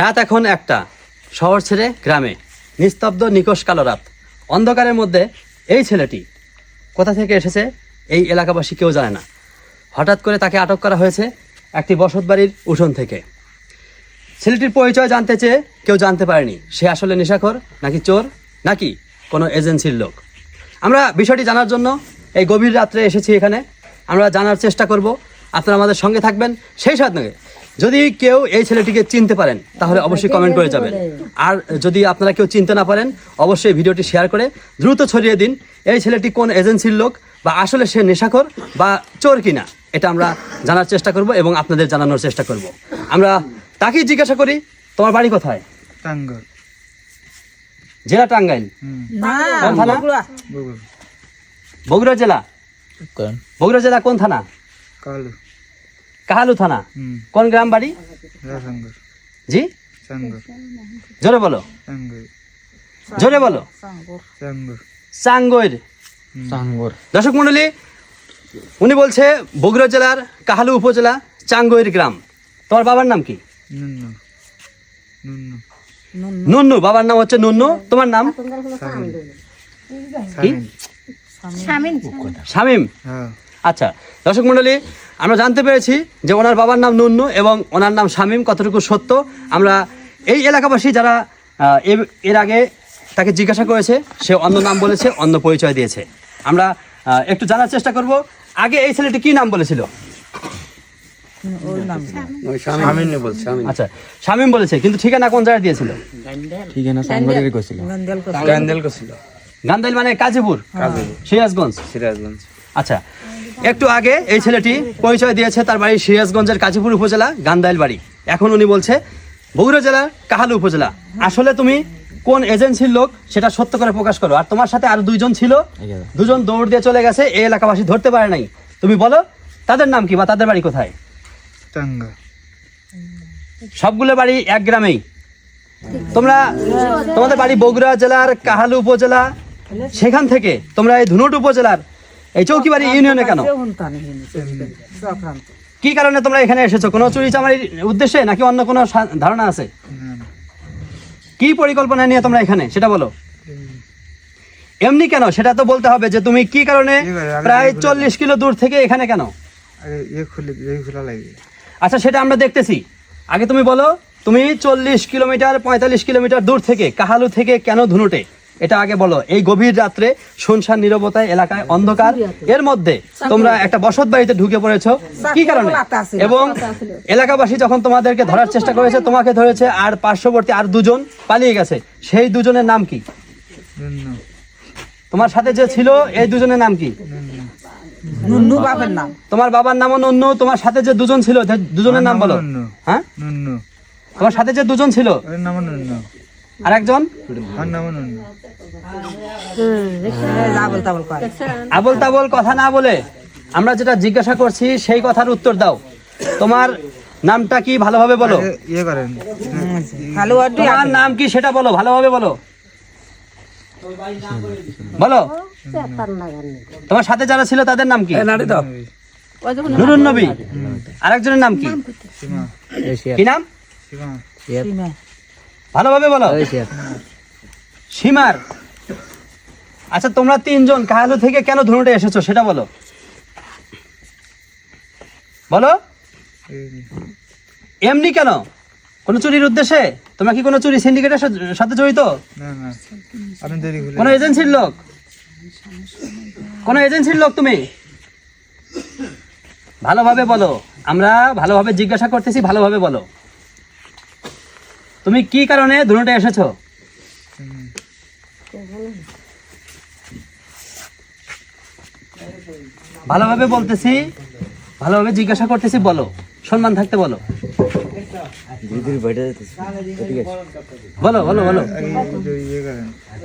রাত এখন একটা। শহর ছেড়ে গ্রামে। নিস্তব্ধ নিকশ কালো রাত। অন্ধকারের মধ্যে এই ছেলেটি কোথা থেকে এসেছে এই এলাকাবাসী কেউ জানে না। হঠাৎ করে তাকে আটক করা হয়েছে একটি বসতবাড়ির উঠোন থেকে। ছেলেটির পরিচয় জানতে চেয়ে কেউ জানতে পারেনি সে আসলে নেশাখোর নাকি চোর নাকি কোনো এজেন্সির লোক। আমরা বিষয়টি জানার জন্য এই গভীর রাত্রে এসেছি এখানে। আমরা জানার চেষ্টা করব। আপনারা আমাদের সঙ্গে থাকবেন। সেই সাথে যদি কেউ এই ছেলেটিকে চিনতে পারেন তাহলে অবশ্যই কমেন্ট করে যাবেন। আর যদি আপনারা কেউ চিনতে না পারেন অবশ্যই ভিডিওটি শেয়ার করে দ্রুত ছড়িয়ে দিন। এই ছেলেটি কোন এজেন্সির লোক বা আসলে সে নেশাখোর বা চোর কিনা এটা আমরা জানার চেষ্টা করব এবং আপনাদের জানানোর চেষ্টা করব। আমরা তাকেই জিজ্ঞাসা করি তোমার বাড়ি কোথায়? টাঙ্গর জেলা টাঙ্গাইল। বগুড়া। বগুড়া। জেলা? বগুড়া জেলা কোন থানা? কালু। কাহালু থানা? কোন গ্রাম বাড়ি? জি? জোরে বলো। জোরে বলো। চাঙ্গর। চাঙ্গৈর। চাঙ্গর। দর্শক মন্ডলী উনি বলছে বগুড়া জেলার কাহালু উপজেলা চাঙ্গৈর গ্রাম। তোমার বাবার নাম কি? নুন্ন। বাবার নাম হচ্ছে নুন্নু। তোমার নাম? কি? শামিম আচ্ছা দর্শক মণ্ডলী আমরা জানতে পেরেছি যে ওনার বাবার নাম নুন্নু এবং ওনার নাম শামীম কতটুকু সত্য। আমরা এই এলাকাবাসী যারা এর- এর আগে তাকে জিজ্ঞাসা করেছে সে অন্য নাম বলেছে অন্য পরিচয় দিয়েছে। আমরা একটু জানার চেষ্টা করব। আগে এই ছেলেটি কি নাম বলেছিল? আচ্ছা শামীম বলেছে কিন্তু ঠিকানা কোন জায়গায় দিয়েছিল? ঠিকানা গান্দেল মানে কাজীপুর। সিরাজগঞ্জ। সিরাজগঞ্জ। আচ্ছা একটু আগে এই ছেলেটি পরিচয় দিয়েছে তার বাড়ি সিরাজগঞ্জের কাজীপুর উপজেলা গান্দাইল বাড়ি। এখন উনি বলছে বগুড়া জেলার কাহালু উপজেলা। আসলে তুমি কোন এজেন্সির লোক সেটা সত্য করে প্রকাশ করো। আর তোমার সাথে আর দুইজন ছিল দুজন দৌড় দিয়ে চলে গেছে এই এলাকাবাসী ধরতে পারে নাই। তুমি বলো তাদের নাম কি বা তাদের বাড়ি কোথায়? সবগুলো বাড়ি এক গ্রামেই। তোমরা তোমাদের বাড়ি বগুড়া জেলার কাহালু উপজেলা। সেখান থেকে তোমরা এই ধুনুট উপজেলার এই চৌকিবাড়ি ইউনিয়নে কেন? কি কারণে তোমরা এখানে এসেছ? কোনো চুরি চামারির উদ্দেশ্যে নাকি অন্য কোনো ধারণা আছে? কি পরিকল্পনা নিয়ে তোমরা এখানে? সেটা বলো। এমনি কেন? সেটা তো বলতে হবে যে তুমি কি কারণে প্রায় চল্লিশ কিলো দূর থেকে এখানে কেন? আচ্ছা সেটা আমরা দেখতেছি। আগে তুমি বলো তুমি চল্লিশ কিলোমিটার পঁয়তাল্লিশ কিলোমিটার দূর থেকে কাহালু থেকে কেন ধুনুটে? এটা আগে বলো এই গভীর রাত্রে শুনশান নিরবতায় এলাকায় অন্ধকার এর মধ্যে তোমরা একটা বসত বাড়িতে ঢুকে পড়েছো কি কারণে? এবং এলাকাবাসী যখন তোমাদেরকে ধরার চেষ্টা করেছে তোমাকে ধরেছে আর পার্শ্ববর্তী আর দুজন পালিয়ে গেছে সেই দুজনের নাম কি? তোমার সাথে যে ছিল এই দুজনের নাম কি? নুন্নু। বাপের নাম। তোমার বাবার নামও নন্য তোমার সাথে যে দুজন ছিল দুজনের নাম বলো। হ্যাঁ? তোমার সাথে যে দুজন ছিল? নাম নুন্ন। আর একজন? ওর আবল তাবল কথা না বলে আমরা যেটা জিজ্ঞাসা করছি সেই কথার উত্তর দাও। তোমার নামটা কি ভালোভাবে বলো? ইয়ে করেন তোমার নাম কি সেটা বলো ভালোভাবে বলো। বলো। তোমার সাথে যারা ছিল তাদের নাম কি? নুরুন নবী আরেকজনের নাম কি? কি নাম? ভালোভাবে বলো। সীমার। আচ্ছা তোমরা তিনজন কাহালু থেকে কেন ধনুটে এসেছ সেটা বলো। বলো। এমনি কেন? কোনো চুরির উদ্দেশ্যে? তোমরা কি কোনো চুরি সিন্ডিকেটের সাথে- জড়িত? কোনো এজেন্সির লোক? কোনো এজেন্সির লোক তুমি? ভালোভাবে বলো। আমরা ভালোভাবে জিজ্ঞাসা করতেছি ভালোভাবে বলো। তুমি কি কারণে ধনুটে এসেছ? ভালোভাবে বলতেছি ভালোভাবে জিজ্ঞাসা করতেছি বলো। সম্মান থাকতে বলো। বলো বলো বলো।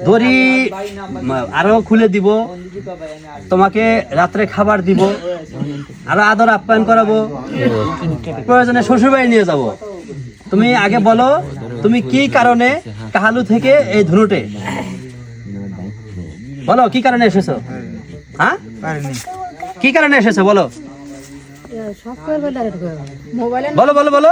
দড়ি আরও খুলে দিব। তোমাকে রাত্রে খাবার দিব। আরও আদর আপ্যায়ন করাবো। প্রয়োজনে শ্বশুর বাড়ি নিয়ে যাব। তুমি আগে বলো তুমি কি কারণে কাহালু থেকে এই ধনুটে? বলো কি কারণে এসেছ? হ্যাঁ? কি কারণে এসেছ? বলো। সব করবে ডাইরেক্ট বলো বলো বলো।